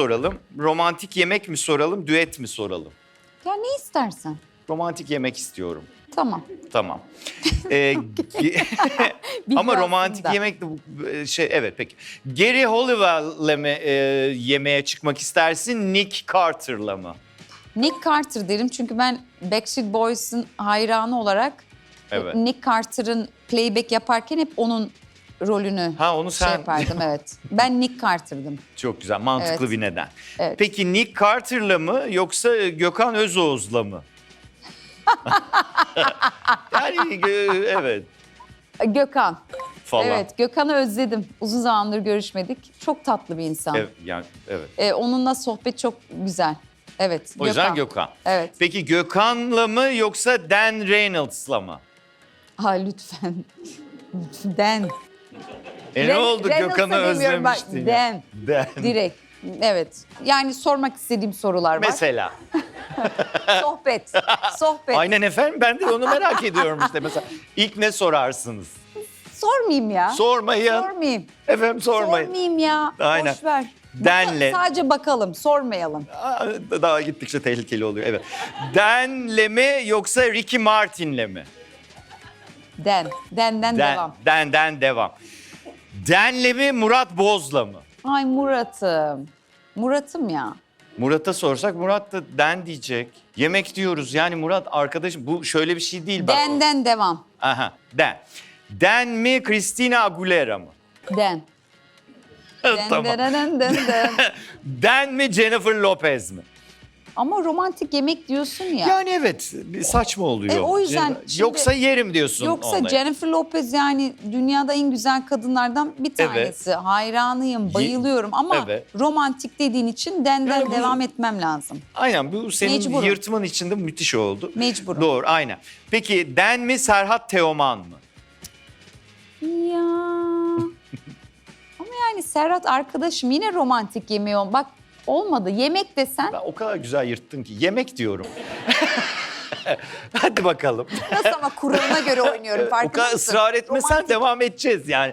soralım? Romantik yemek mi soralım, düet mi soralım? Ya ne istersen. Romantik yemek istiyorum. Tamam. Tamam. Ee, ge- Ama romantik yemek de bu- e, şey evet peki. Gary Hollowell'le mi e, yemeğe çıkmak istersin, Nick Carter'la mı? Nick Carter derim çünkü ben Backstreet Boys'un hayranı olarak Evet. Nick Carter'ın playback yaparken hep onun rolünü Ha onu şey sen yapardım evet. Ben Nick Carter'dım. çok güzel mantıklı Evet. bir neden. Evet. Peki Nick Carter'la mı yoksa Gökhan Özoğuz'la mı? yani e, evet Gökhan. falan. Evet Gökhan'ı özledim. Uzun zamandır görüşmedik. Çok tatlı bir insan. Evet, yani, evet. Ee, onunla sohbet çok güzel. Evet. O yüzden Gökhan. Evet. Peki Gökhan'la mı yoksa Dan Reynolds'la mı? Ha lütfen. Den. E ne Ren- oldu Reynolds'ı Gökhan'ı demiyorum bak, özlemiştin ya. Dan. Direkt. Evet. Yani sormak istediğim sorular var. Mesela. Sohbet. Sohbet. Aynen efendim ben de onu merak ediyorum işte mesela. İlk ne sorarsınız? Sormayayım ya. Sormayın. Sormayayım. Efendim sormayın. Sormayayım ya. Aynen. Boş ver. Denle. Baka- sadece bakalım, sormayalım. Aa, Daha gittikçe tehlikeli oluyor evet. Dan'le mi yoksa Ricky Martin'le mi? Den. Denden Dan, devam. Dan'den devam. Dan'le mi Murat Boz'la mı? Ay Murat'ım. Murat'ım ya. Murat'a sorsak Murat da Dan diyecek. Yemek diyoruz yani Murat arkadaşım bu şöyle bir şey değil. Bak. Denden devam. Aha Dan. Dan mi Christina Aguilera mı? Den. Den, tamam. den, den, den, den. Dan mi Jennifer Lopez mi? Ama romantik yemek diyorsun ya. Yani evet bir saçma oluyor. E, o yüzden şimdi- Yoksa yerim diyorsun. Yoksa onları. Jennifer Lopez yani dünyada en güzel kadınlardan bir Evet. tanesi. Hayranıyım, bayılıyorum ama Evet. romantik dediğin için denden Yani bu- devam etmem lazım. Aynen bu senin Mecburum. yırtman içinde müthiş oldu. Mecburum. Doğru aynen. Peki Dan mi Serhat Teoman mı? Ya. ama yani Serhat arkadaşım yine romantik yemeği ol. Bak olmadı. Yemek desen Ben o kadar güzel yırttın ki yemek diyorum. Hadi bakalım. nasıl ama kuralına göre oynuyorum o farkında kadar mısın? ısrar etmesen Romantik- devam edeceğiz yani.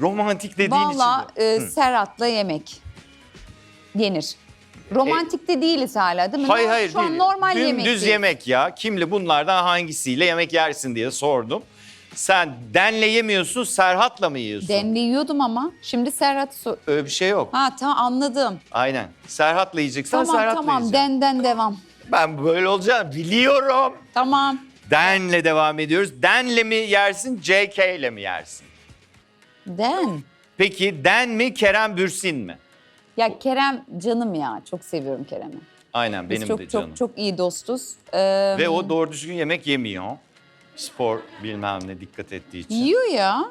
Romantik dediğin Valla için. de. e, Serhat'la yemek yenir. Romantik de değiliz hala değil mi? Hayır hayır Şu an değil. normal Dümdüz yemek. değil. yemek ya. Kimle bunlardan hangisiyle yemek yersin diye sordum. Sen Den'le yemiyorsun, Serhat'la mı yiyorsun? Demli yiyordum ama şimdi Serhat su. Öyle bir şey yok. Ha tamam anladım. Aynen. Serhat'la yiyeceksen Tamam Serhat'la tamam yiyeceksin. denden devam. Ben böyle olacağını biliyorum. Tamam. Den'le devam ediyoruz. Den'le mi yersin, JK'le mi yersin? Den. Peki Den mi, Kerem Bürsin mi? Ya Kerem canım ya. Çok seviyorum Kerem'i. Aynen Biz benim çok de canım. çok çok iyi dostuz. Ee, Ve o doğru düzgün yemek yemiyor. Spor bilmem ne dikkat ettiği için. yiyor ya.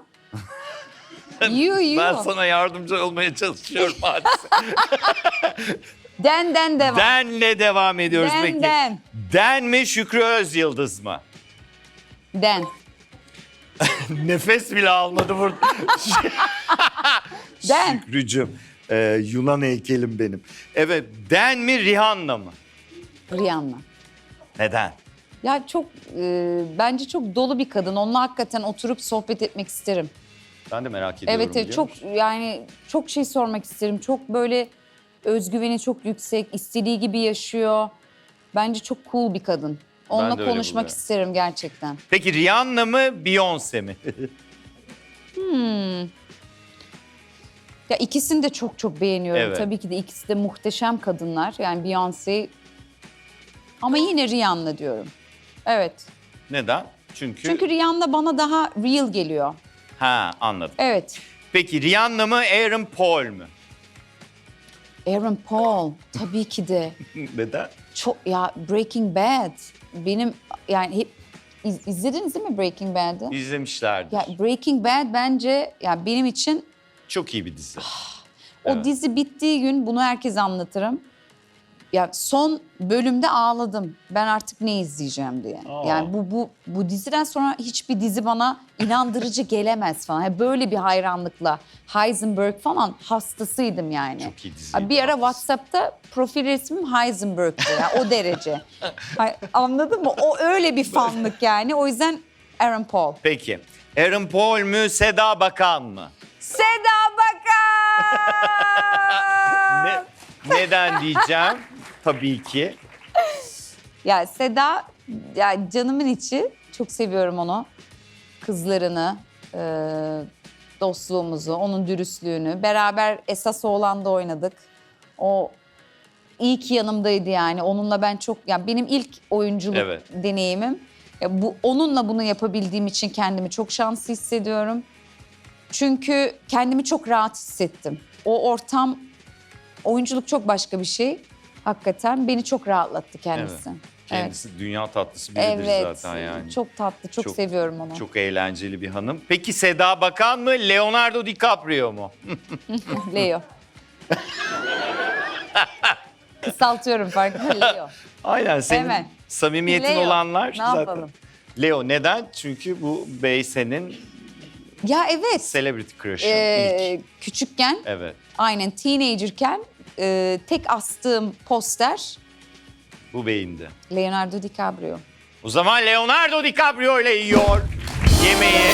yiyor yiyor. Ben sana yardımcı olmaya çalışıyorum Hadise. Denden devam. Den'le devam ediyoruz Den, peki. den. Den mi Şükrü Özyıldız mı? Den. Nefes bile almadı burada. Den. Şükrücüm. Ee, Yunan heykelim benim. Evet Den mi Rihanna mı? Rihanna. Neden? Ya çok e, bence çok dolu bir kadın. Onunla hakikaten oturup sohbet etmek isterim. Ben de merak ediyorum. Evet, evet biliyor çok musun? yani çok şey sormak isterim. Çok böyle özgüveni çok yüksek, istediği gibi yaşıyor. Bence çok cool bir kadın. Onunla öyle konuşmak buluyorum. isterim gerçekten. Peki Rihanna mı Beyoncé mi? Ya ikisini de çok çok beğeniyorum. Evet. Tabii ki de ikisi de muhteşem kadınlar. Yani Beyoncé ama yine Rihanna diyorum. Evet. Neden? Çünkü... Çünkü Rihanna bana daha real geliyor. Ha anladım. Evet. Peki Rihanna mı Aaron Paul mu? Aaron Paul tabii ki de. Neden? Çok ya Breaking Bad benim yani hep iz- izlediniz değil mi Breaking Bad'i? İzlemişlerdir. Ya Breaking Bad bence ya benim için Çok iyi bir dizi. o Evet. dizi bittiği gün bunu herkese anlatırım. Ya son bölümde ağladım. Ben artık ne izleyeceğim diye. Aa. Yani bu bu bu diziden sonra hiçbir dizi bana inandırıcı gelemez falan. Yani böyle bir hayranlıkla Heisenberg falan hastasıydım yani. Çok iyi dizi. Bir ara WhatsApp'ta profil resmim Heisenberg'ti ya o derece. Ay, Anladın mı? O öyle bir fanlık yani. O yüzden Aaron Paul. Peki. Aaron Paul mü Seda Bakan mı? Seda Bakan! Ne? Neden diyeceğim? Tabii ki. Ya Seda ya canımın içi. Çok seviyorum onu. Kızlarını, e, dostluğumuzu, onun dürüstlüğünü. Beraber esas oğlanda oynadık. O iyi ki yanımdaydı yani. Onunla ben çok yani benim ilk oyunculuk Evet. deneyimim. Ya bu onunla bunu yapabildiğim için kendimi çok şanslı hissediyorum. Çünkü kendimi çok rahat hissettim. O ortam oyunculuk çok başka bir şey. Hakikaten beni çok rahatlattı kendisi. Kendisi dünya tatlısı biridir Evet. zaten yani. Çok tatlı, çok, Çok- seviyorum onu. Çok eğlenceli bir hanım. Peki Seda Bakan mı, Leonardo DiCaprio mu? Leo. Kısaltıyorum farkında Leo. Aynen senin Hemen. samimiyetin Leo. olanlar Ne zaten. yapalım? Leo neden? Çünkü bu bey senin Ya evet. celebrity crush'ın Ee, ilk. küçükken, Evet. aynen teenagerken e, tek astığım poster Bu beyindi. Leonardo DiCaprio. O zaman Leonardo DiCaprio ile yiyor yemeği.